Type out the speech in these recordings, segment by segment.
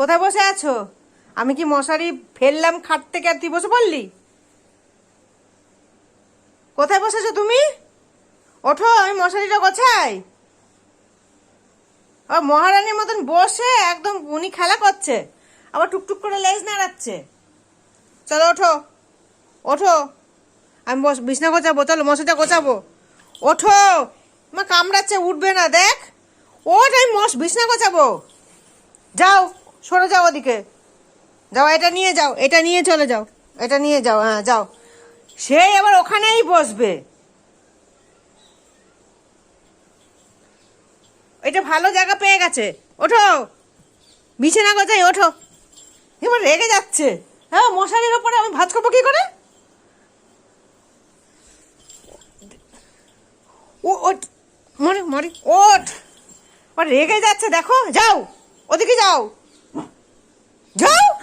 কোথায় বসে আছো? আমি কি মশারি ফেললাম খাট থেকে আর তুই বসে পড়লি? কোথায় বসেছো তুমি? ওঠো, আমি মশারিটা গোছাই। ও মহারানীর মতন বসে একদম উনি খেলা করছে, আবার টুকটুক করে লেজ নাড়াচ্ছে। চলো ওঠো ওঠো। আমি বস, বিছনা গোছাবো, চলো মশারিটা গোছাবো। ওঠো, মা কামড়াচ্ছে, উঠবে না, দেখ। ওঠ, আমি মশ, বিছনা গোছাবো। যাও। সরে যাও ওদিকে। যাও, এটা নিয়ে যাও, এটা নিয়ে চলে যাও, এটা নিয়ে যাও হ্যাঁ যাও। সে আবার ওখানেই বসবে। এটা ভালো জায়গা পেয়ে গেছে। ওঠো। বিছানা গোছাই, ওঠো। এবার রেগে যাচ্ছে। হ্যাঁ মশারির ওপরে আমি ভাত খাব কি করে? ও, ওঠ। মরে মরে। ওঠ। রেগে যাচ্ছে, দেখো, যাও। ওদিকে যাও। যাও।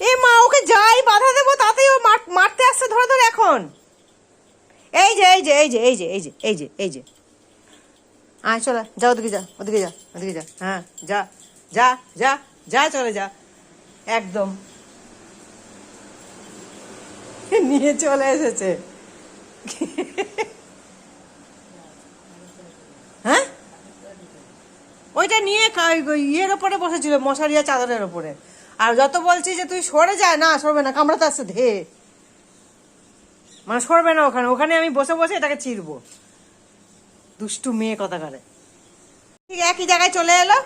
এ মা, ওকে যাই বাধা দেবো, তাতেই ও মার- মারতে আসছে ধরে ধরে এখন। এই যে এই যে এই যে এই যে এই যে এই যে এই যে। আয়, চলে, যা ওদিকে যা ওদিকে যা ওদিকে যা হ্যাঁ যা যা যা যা, চলে যা। একদম। নিয়ে চলে এসেছে হ্যাঁ ওইটা নিয়ে কা- ওই ইয়ের ওপরে বসেছিল মশারি আর চাদরের ওপরে। আর যত বলছি যে তুই সরে যায় না, সরবে না, কামড়াতে আসছে, ধে। মানে সরবে না ওখানে ওখানে আমি বসে বসে এটাকে চিরবো। দুষ্টু মেয়ে কথা করে ঠিক একই জায়গায় চলে এলো।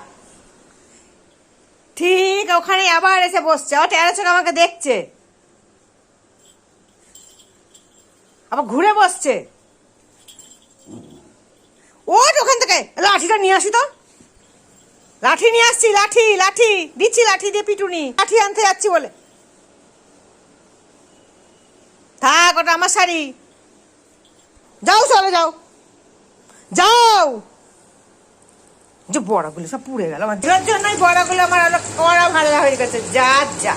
ঠিক ওখানে আবার এসে বসছে ও টেরা আমাকে দেখছে। আবার ঘুরে বসছে। ওঠ ওখান থেকে, লাঠিটা নিয়ে আসি তো। লাঠি নিয়ে আসছি, লাঠি লাঠি, দিচ্ছি লাঠি দিয়ে পিটুনি। লাঠি আনতে যাচ্ছি বলে। থাক, ওটা আমার শাড়ি। যাও চলে, যাও। যাও। যে বড়াগুলো সব পুড়ে গেল আমার। জন্য বড়াগুলো আমার অনেক কড়া ভালো হয়ে গেছে। যা যা।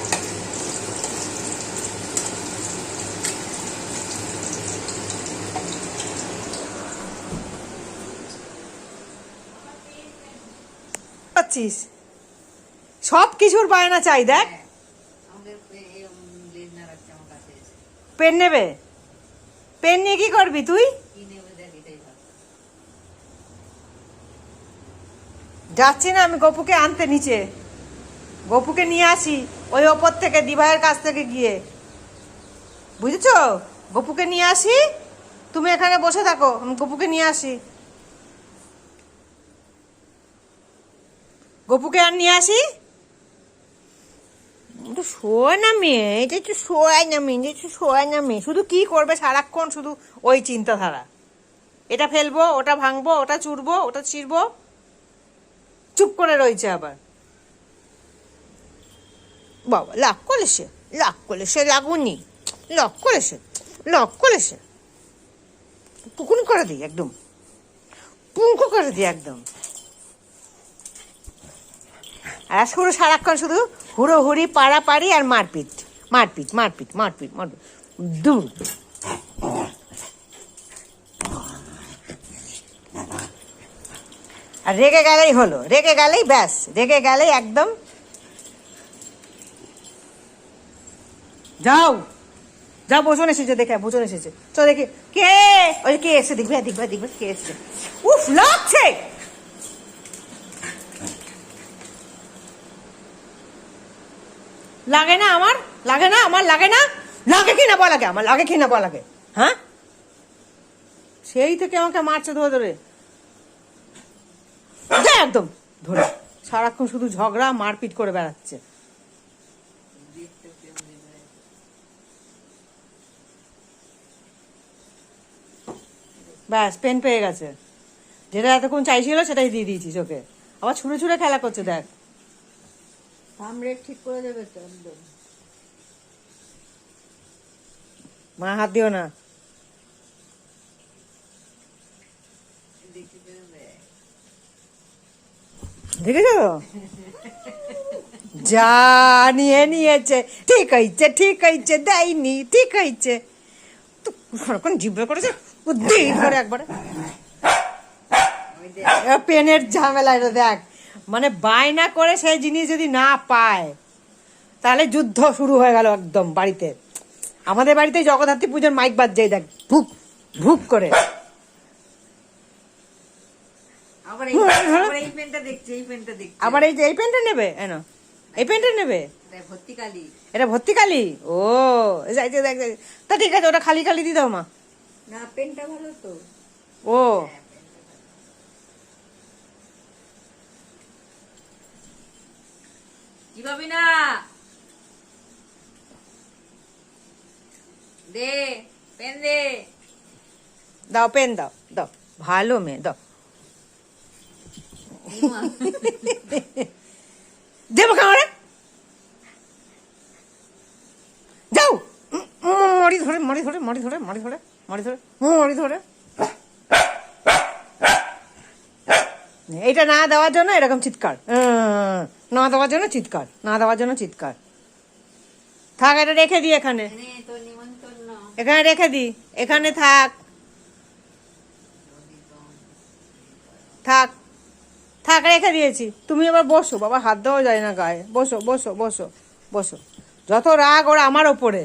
পাচ্ছিস? সব কিছুর বায়না চাই দেখ। এসে। পেন নেবে? পেন নিয়ে কি করবি তুই। যাচ্ছি না আমি গপুকে আনতে নিচে। গপুকে নিয়ে আসি ওই ওপর থেকে দিভাইয়ের কাছ থেকে গিয়ে। বুঝেছ? গপুকে নিয়ে আসি তুমি এখানে বসে থাকো আমি গপুকে নিয়ে আসি। গপুকে আর নিয়ে আসি? একটু শোয় না মেয়ে, এটা একটু শোয় না মেয়ে একটু শোয় না মেয়ে। শুধু কি করবে সারাক্ষণ শুধু ওই চিন্তাধারা? এটা ফেলব, ওটা ভাঙবো, ওটা চুরবো, ওটা ছিড়বো? চুপ করে রয়েছে আবার। বাবা লাভ করেছে লাভ করেছে, লাগুনি। লক করেছে লক করেছে। পুকুন করে দিই একদম। পুঙ্কু করে দিই একদম। আর শুরু সারাক্ষণ শুধু হুড়োহুড়ি, পাড়াপাড়ি আর মারপিট। মারপিট মারপিট মারপিট মারপিট। দূর আর রেগে গেলেই হলো, রেগে গেলেই ব্যাস, রেগে গেলেই একদম। যাও যা বোঝন এসেছে দেখে বোঝন এসেছে। চ দেখি, কে? ওই কে এসে দেখবে দেখবে দেখবে, কে এসেছে? উফ, লাগছে! লাগে না আমার? লাগে না? আমার লাগে না? লাগে কি না বলাগে আমার লাগে কি না বলাগে হ্যাঁ? সেই থেকে আমাকে মারছে ধরে ধরে। একদম। ধরে। সারাক্ষণ শুধু ঝগড়া, মারপিট করে বেড়াচ্ছে। ব্যাস, পেন পেয়ে গেছে। যেটা এতক্ষণ চাইছিল, সেটাই দিয়ে দিয়েছিস ওকে। আবার ছুঁড়ে ছুঁড়ে খেলা করছে, দেখ। থাম রেট ঠিক করে দেবে তো একদম। মা হাত দিও না। দেখেছ? যা নিয়ে নিয়েছে ঠিক হয়েছে ঠিক হয়েছে দেয়নি ঠিক হয়েছে তো সারাক্ষণ জিভে করেছে? দিই করে একবারে। পেনের ঝামেলা এটা দেখ। মানে বায়না করে সেই জিনিস যদি না পায় তাহলে যুদ্ধ শুরু হয়ে গেল একদম বাড়িতে। আমাদের বাড়িতে জগদ্ধাত্রী পুজোর মাইক বাজছে এই দেখ ভুক ভুক করে। আবার এই যে এই পেনটা নেবে? এনো এই পেনটা নেবে? তাই ভর্তি কালি এটা ও তা ঠিক আছে ওটা খালি খালি দিয়ে দাও মা। না পেনটা ভালো তো। ও। কি পাবি না। দে পেন দে। দাও পেন দাও দাও। ভালো মেয়ে দাও। দেবো কামড়ে। যাও। মরি ধরে মরি ধরে মরি ধরে মরি ধরে মরি ধরে মরি ধরে। এইটা না দেওয়ার জন্য এরকম চিৎকার। না দেওয়ার জন্য চিৎকার না দেওয়ার জন্য চিৎকার। থাক এটা রেখে দিই এখানে। এখানে রেখে দিই এখানে থাক। থাক থাক রেখে দিয়েছি। তুমি এবার বসো বাবা হাত দেওয়া যায় না গায়ে। বসো বসো বসো বসো। যত রাগ ওরা আমার ওপরে।